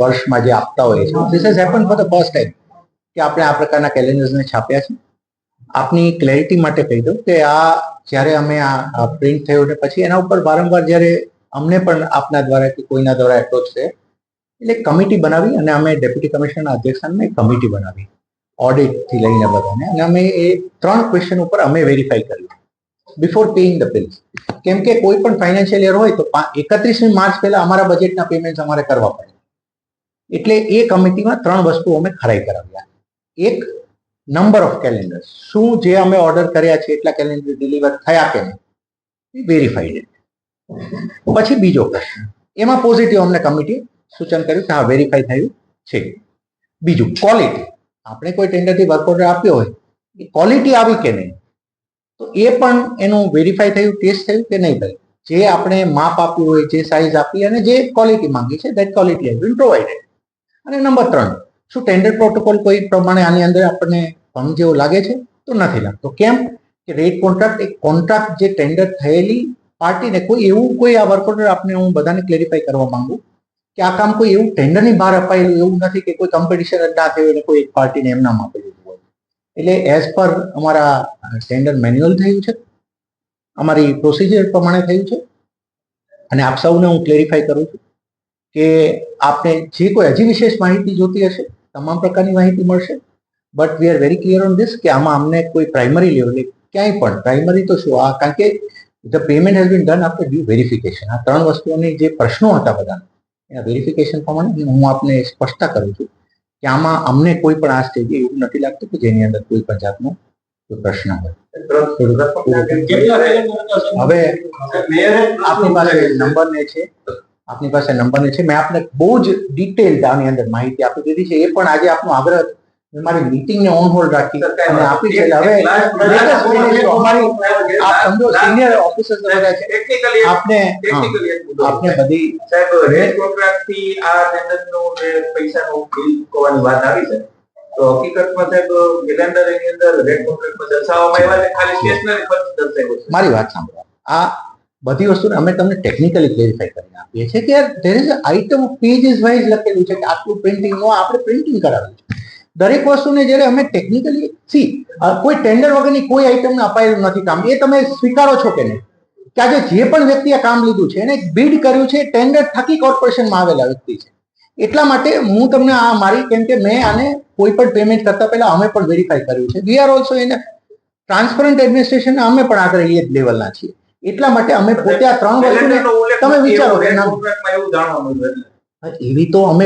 વર્ષમાં જે આપતા હોઈએ છીએ this has happen for the first time કે આપણે આ પ્રકારના કેલેન્ડર્સને છાપ્યા છે. આપની ક્લેરિટી માટે કહી દઉં કે આ જ્યારે અમે આ પ્રિન્ટ થયું ને પછી એના ઉપર વારંવાર જ્યારે અમને પણ આપના દ્વારા કે કોઈના દ્વારા એપ્રોચ છે, એટલે કમિટી બનાવી અને અમે ડેપ્યુટી કમિશનરના અધ્યક્ષસ્થાનમાં કમિટી બનાવી ઓડિટથી લઈને બધાને. અને અમે એ ત્રણ ક્વેશ્ચન ઉપર અમે વેરીફાઈ કર્યું બિફોર પેઇંગ ધ બિલ્સ કેમ કે કોઈ પણ ફાઇનાન્શિયલ યર હોય તો એકત્રીસમી માર્ચ પહેલા અમારા બજેટના પેમેન્ટ અમારે કરવા પડે. એટલે એ કમિટીમાં ત્રણ વસ્તુ અમે ખરાઈ કરાવ્યા. એક નંબર ઓફ કેલેન્ડર શું જે અમે ઓર્ડર કર્યા છે, એટલા કેલેન્ડર ડિલિવર થયા કે નહીં વેરીફાઈડ પછી બીજો પ્રશ્ન. એમાં પોઝિટિવ અમને કમિટી સૂચન કર્યું કે હા વેરીફાઈ થયું છે. બીજું ક્વોલિટી આપણે કોઈ ટેન્ડરથી વર્ક ઓર્ડર આપ્યો હોય, એ ક્વોલિટી આવી કે નહીં, તો એ પણ એનું વેરીફાઈ થયું ટેસ્ટ થયું કે નહીં થયું જે આપણે માપ આપ્યું હોય, જે સાઇઝ આપી અને જે ક્વોલિટી માંગી છે that quality has been provided અને નંબર ત્રણ, શું ટેન્ડર પ્રોટોકોલ કોઈ પ્રમાણે આની અંદર આપણને ભંગ જેવો લાગે છે? તો નથી લાગતો. કેમ? કે રેટ કોન્ટ્રાક્ટ એક કોન્ટ્રાક્ટ જે ટેન્ડર થયેલી પાર્ટીને કોઈ એવું કોઈ આ વર્ક ઓર્ડર આપને હું બધાને ક્લેરિફાઈ કરવા માંગુ કે આ કામ કોઈ એવું ટેન્ડરની બહાર અપાયેલું એવું નથી કે કોઈ કોમ્પિટિશન જ ના થયું અને કોઈ એક પાર્ટીને એમ નામ દીધું હોય. એટલે એઝ પર અમારા ટેન્ડર મેન્યુઅલ થયું છે. અમારી પ્રોસિજર પ્રમાણે થયું છે. અને આપ સૌને હું ક્લેરિફાઈ કરું છું. કે આપને જે કોઈ હજી વિશેષ માહિતી જોતી હશે તમામ પ્રકારની માહિતી મળશે. But we are very clear on this કે આમાં અમને કોઈ પ્રાઇમરી લેવલે ક્યાંય પણ પ્રાઇમરી તો શું? આ કારણ કે the payment has been done after due verification આ ત્રણ વસ્તુઓની જે પ્રશ્નો હતા બધા એના વેરિફિકેશન પ્રમાણે હું આપને સ્પષ્ટતા કરું છું કે આમાં અમને કોઈ પણ આ સ્ટેજે એવું નથી લાગતું કે જેની અંદર કોઈ પણ જાતનો કોઈ પ્રશ્ન હોય. હવે આપની પાસે નંબર ને છે. આપની પાસે નંબર છે. મેં આપને બહુ જ ડિટેલ આની અંદર માહિતી આપી દીધી છે. એ પણ આજે આપનો આગ્રહ મેં મારી મીટિંગ ને ઓન હોલ્ડ રાખી અને આપી છે. હવે અમારી આપ સમજો સિનિયર ઓફિસર્સ બધા છે. આપને આપને બધી સાહેબ રેડ કોન્ટ્રાક્ટથી આ ટેન્ડરનું જે પૈસાનું બિલ ચૂકવવાની વાત આવી છે? તો હકીકતમાં સાહેબ કેલેન્ડર એની અંદર રેડ કોન્ટ્રાક્ટમાં દર્શાવવામાં આવ્યા છે. ખાલી સ્ટેશનરી ખર્ચ દર્શાવ્યો છે. મારી વાત સાંભળો. આ બધી વસ્તુને અમે તમને ટેકનિકલી ક્લેરિફાઈ કરીને આપીએ છીએ કે there is item pages wise લખેલું છે કે આટલું પ્રિન્ટિંગનું આપણે પ્રિન્ટિંગ કરાવ્યું છે. દરેક વસ્તુને જ્યારે અમે ટેકનિકલી સી કોઈ ટેન્ડર વગરની કોઈ આઇટમને અપાયેલું નથી કામ. એ તમે સ્વીકારો છો કે નહીં? કે આજે જે પણ વ્યક્તિએ કામ લીધું છે એને બીડ કર્યું છે ટેન્ડર થકી કોર્પોરેશનમાં આવેલા વ્યક્તિ છે. એટલા માટે હું તમને આ મારી, કેમ કે મેં આને કોઈ પણ પેમેન્ટ કરતા પહેલા અમે પણ વેરીફાઈ કર્યું છે. We are also in transparent administration અમે પણ આગળ એ જ લેવલના છીએ. એટલા માટે અમે પોતે આ ત્રણ વસ્તુને તમે વિચારો એવો તો અમે